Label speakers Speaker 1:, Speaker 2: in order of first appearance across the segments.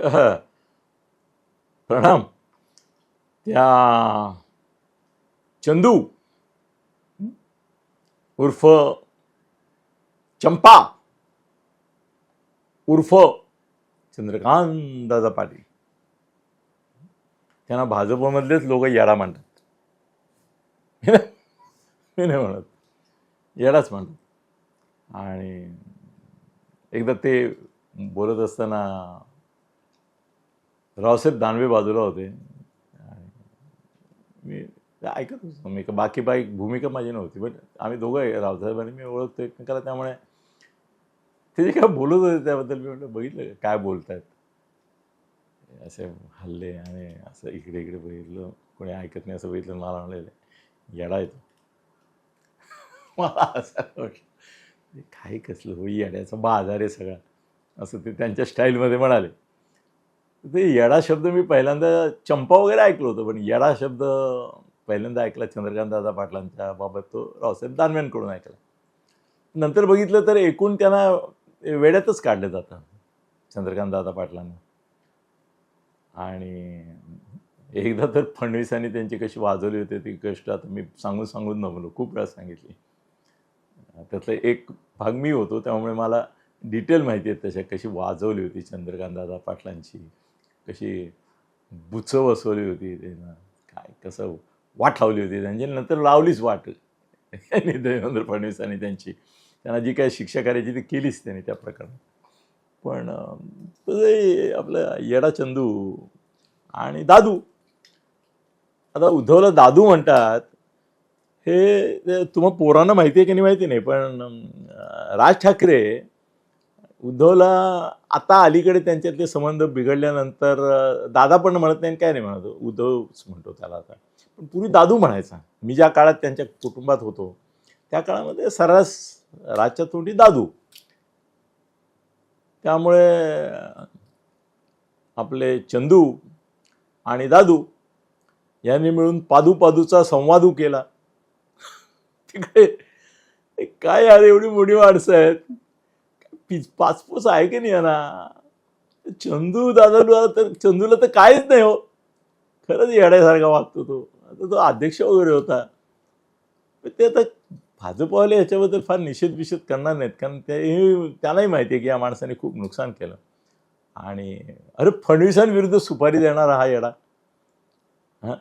Speaker 1: प्रणाम त्या चंदू उर्फ चंपा उर्फ चंद्रकांत दादा पाटील. त्यांना भाजपमधलेच लोक येडा म्हणतात मी नाही म्हणत. येडाच म्हणतात आणि एकदा ते बोलत असताना रावसाहेब दानवे बाजूला होते. आणि मी ते ऐकत होतो. मी का- बाकी बाई भूमिका माझी नव्हती पण आम्ही दोघं आहे, रावसाहेब आणि मी ओळखतो एकमेकाला. त्यामुळे ते जे काय बोलत होते त्याबद्दल मी म्हटलं बघितलं काय बोलतायत? असे हल्ले आणि असं इकडे इकडे बघितलं कोणी ऐकत नाही असं बघितलं मला म्हणलेलं येडा येतो मला असं वाटलं हे कसलं होई येड्याचा बाजार आहे सगळा असं ते त्यांच्या स्टाईलमध्ये म्हणाले. ते येडा शब्द मी पहिल्यांदा चंपा वगैरे ऐकलं होतं पण येडा शब्द पहिल्यांदा ऐकला चंद्रकांत दादा पाटलांच्या बाबत तो रावसाहेब दानव्यांकडून ऐकला. नंतर बघितलं तर एकूण त्यांना वेड्यातच काढलं जातं चंद्रकांत दादा पाटलांना. आणि एकदा तर फडणवीसांनी त्यांची कशी वाजवली होती ती कष्ट आता मी सांगून सांगून नमलो खूप वेळा सांगितली. त्यातला एक भाग मी होतो त्यामुळे मला डिटेल माहिती आहे तशा कशी वाजवली होती चंद्रकांत दादा पाटलांची. कशी बुचं बसवली होती त्यांना. काय कसं वाट लावली होती. त्यांची नंतर लावलीच वाट. यांनी देवेंद्र फडणवीसांनी त्यांची. त्यांना जी काही शिक्षा करायची ती केलीच त्यांनी त्या प्रकरणात. पण आपलं येडा चंदू आणि दादू. आता उद्धवला दादू म्हणतात. हे तुम्हाला तुम्हा पोरांना माहिती आहे की नाही माहिती नाही पण राज ठाकरे उद्धवला आता अलीकडे त्यांच्यातले संबंध बिघडल्यानंतर दादा पण म्हणत नाही आणि काय नाही म्हणत. उद्धवच म्हणतो त्याला आता. पण पूर्वी दादू म्हणायचा. मी ज्या काळात त्यांच्या कुटुंबात होतो त्या काळामध्ये सर्रास राजच्या तोंडी दादू. त्यामुळे आपले चंदू आणि दादू यांनी मिळून पादू पादूचा संवादू केला. तिकडे काय यार एवढी मोठी माणसं आहेत. पीच पाचपूस आहे की नाही ना चंदू दादाला तर चंदूला तर काहीच नाही हो. खरंच येड्यासारखा वागतो तो. आता तो अध्यक्ष वगैरे होता. पण ते आता भाजपवाले याच्याबद्दल फार निषेध विषेध करणार नाहीत. कारण ते त्यांनाही माहिती आहे की या माणसाने खूप नुकसान केलं. आणि अरे फडणवीसांविरुद्ध सुपारी देणारा हा येडा. हां?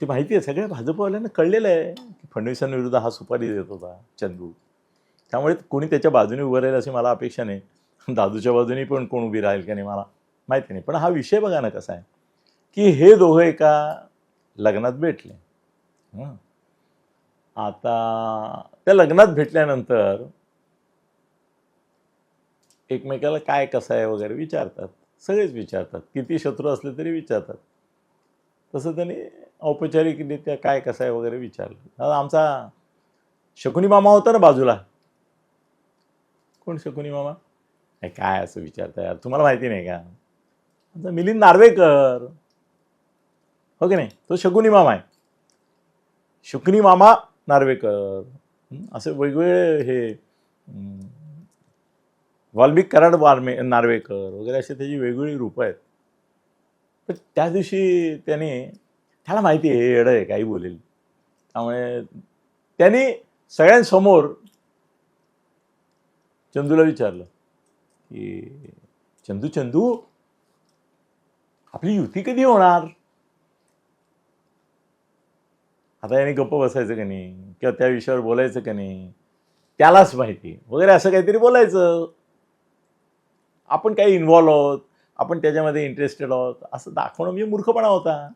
Speaker 1: ते माहिती आहे. सगळ्या भाजपवाल्यांना कळलेलं आहे की फडणवीसांविरुद्ध हा सुपारी देत होता चंदू. त्यामुळे कोणी त्याच्या बाजूने उभं राहील अशी मला अपेक्षा नाही. दादूच्या बाजूने पण कोण उभी राहील का नाही मला माहिती नाही. पण हा विषय बघा ना कसा आहे की हे दोघं एका लग्नात भेटले. आता त्या लग्नात भेटल्यानंतर एकमेकाला काय कसं आहे वगैरे विचारतात. सगळेच विचारतात. किती शत्रू असले तरी विचारतात. तसं त्यांनी औपचारिकरित्या काय कसं आहे वगैरे विचारलं. आमचा शकुनी मामा होता ना बाजूला कोण शकुनी मामा? हे काय असं विचारता यार? तुम्हाला माहिती नाही का? आमचा मिलिंद नार्वेकर. हो की नाही? तो शकुनी मामा आहे. शुकनी मामा नार्वेकर. असे वेगवेगळे हे वाल्मिक कराड वाल्मे नार्वेकर वगैरे असे त्याची वेगवेगळी रूपं आहेत. पण त्या दिवशी त्याने त्याला माहिती आहे हे येडं आहे काही बोलेल. त्यामुळे त्यांनी सगळ्यांसमोर चंदूला विचारलं की चंदू चंदू आपली युती कधी होणार? आता याने गप्प बसायचं का नाही? किंवा त्या विषयावर बोलायचं का नाही? त्यालाच माहिती. वगैरे असं काहीतरी बोलायचं. आपण काही इन्व्हॉल्व आहोत. आपण त्याच्यामध्ये इंटरेस्टेड आहोत. असं दाखवणं म्हणजे मूर्खपणा होता.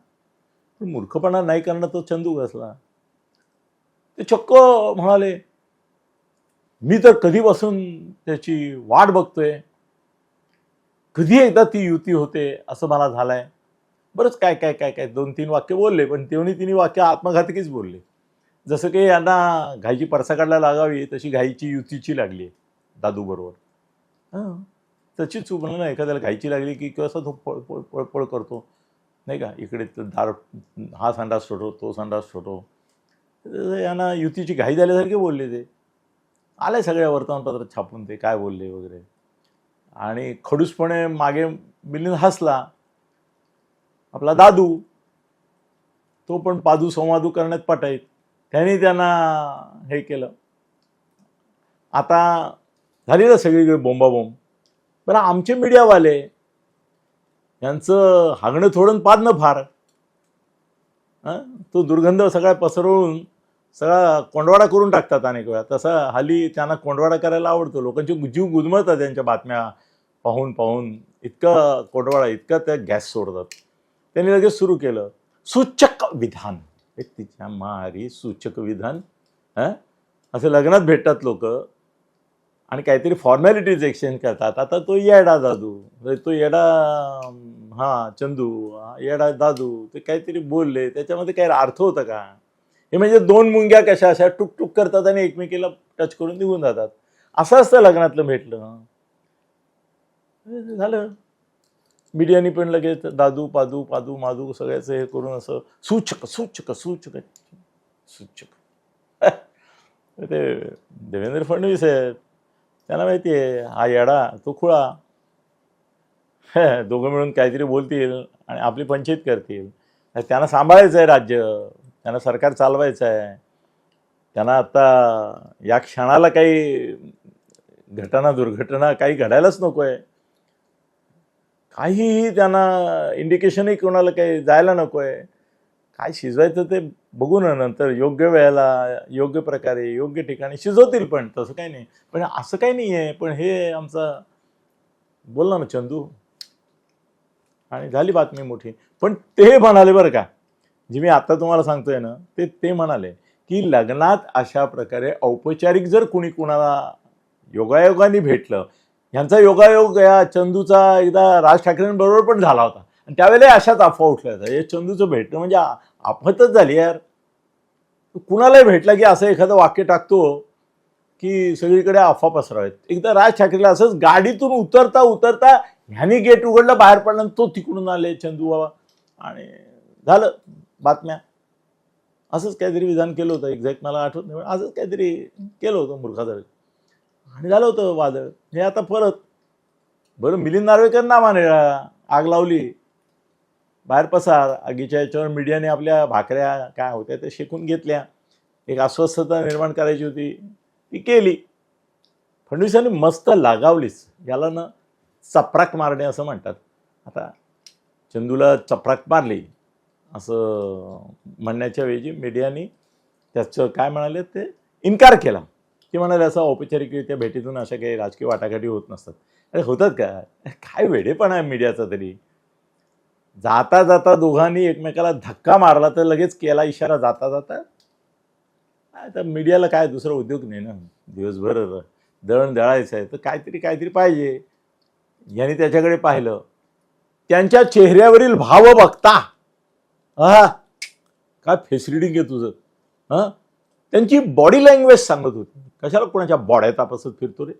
Speaker 1: पण मूर्खपणा नाही करणं तो चंदू बसला ते चक्क म्हणाले मी तर कधीपासून त्याची वाट बघतोय. कधी एकदा ती युती होते असं मला झालंय. बरंच काय काय काय काय दोन तीन वाक्य बोलले पण तेवढी तिन्ही वाक्य आत्मघातकीच बोलले. जसं की यांना घाईची परसाकडला लागावी तशी घाईची युतीची लागली आहे दादूबरोबर हां त्याची चूक म्हणून ना एखाद्याला घाईची लागली की कसं तो पळ पळ पळपळ करतो. नाही का? इकडे दार हा संडास सोडो तो संडास सोडो यांना युतीची घाई झाल्यासारखे बोलले ते. आल्या सगळ्या वर्तमानपत्रात छापून ते काय बोलले वगैरे. आणि खडूसपणे मागे मिलिंद हसला. आपला दादू तो पण पादू संवादू करण्यात पटायत त्यांनी त्यांना हे केलं. आता झाली ना सगळीकडे बोंबाबोंब. बरं आमचे मीडियावाले यांचं हागणं थोडं पादणं फार. तो दुर्गंध सगळा पसरवून सगळा कोंडवाडा करून टाकतात अनेक वेळा. तसा हल्ली त्यांना कोंडवाडा करायला आवडतो. लोकांचे जीव गुदमळतात त्यांच्या बातम्या पाहून पाहून. इतका कोंडवाडा इतका त्या गॅस सोडतात. त्यांनी लगेच सुरू केलं. सूचक विधान. तिच्या मारी सूचक विधान. असं लग्नात भेटतात लोक. आणि काहीतरी फॉर्मॅलिटीज एक्सचेंज करतात. आता तो येडा दादू. म्हणजे तो येडा हा चंदू येडा दादू. ते काहीतरी बोलले. त्याच्यामध्ये काही अर्थ होता का? हे म्हणजे दोन मुंग्या कशा अशा टुक टुक करतात आणि एकमेकीला टच करून निघून जातात. असं असतं लग्नातलं भेटलं. झालं. मीडियानी पण लगेच दादू पादू पादू मादू सगळ्याचं हे करून असं सूचक सूचक सूचक. सूचक. ते देवेंद्र फडणवीस आहेत. त्यांना माहिती आहे हा येडा तो खुळा. दोघं मिळून काहीतरी बोलतील आणि आपली पंचायत करतील. त्यांना सांभाळायचं आहे राज्य. त्यांना सरकार चालवायचं आहे त्यांना आता या क्षणाला काही घटना दुर्घटना काही घडायलाच नको आहे काहीही त्यांना इंडिकेशनही कोणाला काही जायला नको आहे काय शिजवायचं ते बघू ना नंतर योग्य वेळेला योग्य प्रकारे योग्य ठिकाणी शिजवतील पण तसं काही नाही. पण असं काही नाही आहे पण हे आमचा बोलला ना चंदू. आणि झाली बातमी मोठी. पण ते म्हणाले बरं का जे मी आता तुम्हाला सांगतोय ना ते ते म्हणाले की लग्नात अशा प्रकारे औपचारिक जर कुणी कुणाला योगायोगाने भेटलं यांचा योगायोग या चंदूचा एकदा राज ठाकरेंबरोबर पण झाला होता. आणि त्यावेळेला अशाच अफवा उठल्या होत्या. हे चंदूचं भेटणं म्हणजे आफतच झाली यार. कुणालाही भेटला की असं एखादं वाक्य टाकतो की सगळीकडे अफवा पसरावेत. एकदा राज ठाकरेला असंच गाडीतून उतरता उतरता ह्यानी गेट उघडलं बाहेर पडलं आणि तो तिकडून आले चंदू बाबा. आणि झालं. बातम्या. असंच काहीतरी विधान केलं होतं. एक्झॅक्ट मला आठवत नाही पण असंच काहीतरी केलं होतं मूर्खादळ आणि झालं होतं वादळ. हे आता परत बरं मिलिंद नार्वेकर नावाने आग लावली. बाहेर पसार. आगीच्या याच्यावर मीडियाने आपल्या भाकऱ्या काय होत्या त्या शेकून घेतल्या. एक अस्वस्थता निर्माण करायची होती. ती केली. फडणवीसांनी मस्त लागावलीच. याला ना चपराक मारणे असं म्हणतात. आता चंदूला चपराक मारली. असं म्हणण्याच्या वेळी मीडियानी त्याचं काय म्हणाले ते इन्कार केला. की म्हणाले असं औपचारिकरित्या भेटीतून अशा काही राजकीय वाटाघाटी होत नसतात. अरे होतात का? काय वेडेपणा आहे मीडियाचा तरी. जाता जाता दोघांनी एकमेकाला धक्का मारला तर लगेच केला इशारा जाता जाता. आता मीडियाला काय दुसरा उद्योग नाही ना. दिवसभर दळण दळायचं आहे तर काहीतरी काहीतरी पाहिजे. यांनी त्याच्याकडे पाहिलं. त्यांच्या चेहऱ्यावरील भाव बघता हा. काय फेस रिडिंग आहे तुझं? हां? त्यांची बॉडी लँग्वेज सांगत होती. कशाला कोणाच्या बॉड्या तापासत फिरतो रे?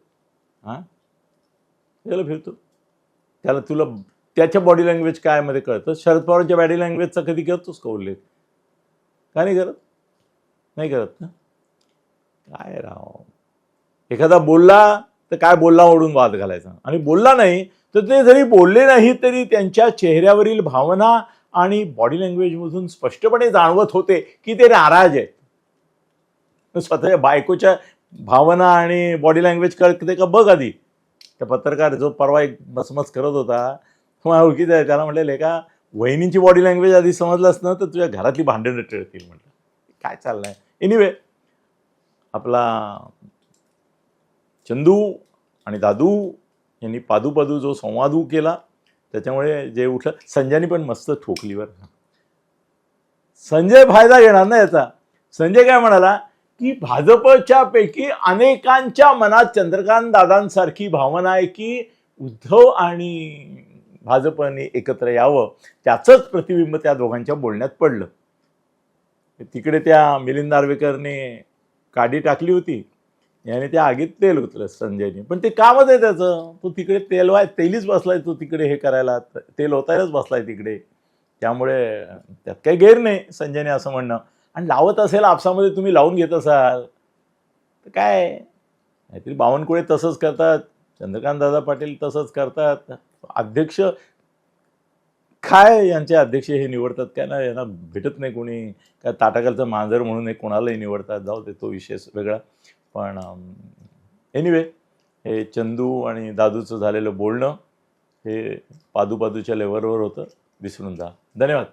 Speaker 1: हां? त्याला फिरतो? त्याला तुला त्याच्या बॉडी लँग्वेज काय मध्ये कळतं? शरद पवारच्या बॉडी लँग्वेजचा कधी करतोस का उल्लेख? काय नाही करत? नाही करत ना? काय राव? एखादा बोलला तर काय बोलला ओढून वाद घालायचा? आणि बोलला नाही तर ते जरी बोलले नाही तरी त्यांच्या चेहऱ्यावरील भावना आणि बॉडी लँग्वेजमधून स्पष्टपणे जाणवत होते की ते नाराज आहेत. स्वतःच्या बायकोच्या भावना आणि बॉडी लँग्वेज कळते का? बघ आधी. त्या पत्रकार जो परवा एक मसमस करत होता मला ओळखीचा आहे. त्याला म्हटलेलं का वहिनींची बॉडी लँग्वेज आधी समजलं असतं तर तुझ्या घरातली भांडणं टळतील म्हटलं. काय चाललंय? एनिवे आपला चंदू आणि दादू यांनी पादू पादू जो संवादू केला त्याच्यामुळे जे उठलं संजयनी पण मस्त ठोकलीवर संजय फायदा घेणार ना याचा. संजय काय म्हणाला की भाजपच्या पैकी अनेकांच्या मनात चंद्रकांत दादांसारखी भावना आहे की उद्धव आणि भाजपने एकत्र यावं त्याचंच प्रतिबिंब त्या दोघांच्या बोलण्यात पडलं. तिकडे त्या मिलिंद नार्वेकरने काडी टाकली होती. याने त्या आगीत तेल होतलं संजयने. पण ते कामच आहे त्याचं? तो तिकडे तेल वाय तेलीच बसलाय तो तिकडे हे करायला. तेल होतायलाच बसलाय तिकडे. त्यामुळे त्यात काही गैर नाही संजयने असं म्हणणं. आणि लावत असेल आपसामध्ये तुम्ही लावून घेत असाल तर काय? काहीतरी बावनकुळे तसंच करतात चंद्रकांत दादा पाटील तसंच करतात. अध्यक्ष काय यांचे अध्यक्ष हे निवडतात काय? ना यांना भेटत नाही कोणी. काय ताटाखालचं मांजर म्हणून हे कोणालाही निवडतात. जाऊ दे तो विषय वेगळा. पण एनिवे हे चंदू आणि दादूचं झालेलं बोलणं हे पादूपादूच्या लेवलवर होतं. विसरून जा. धन्यवाद.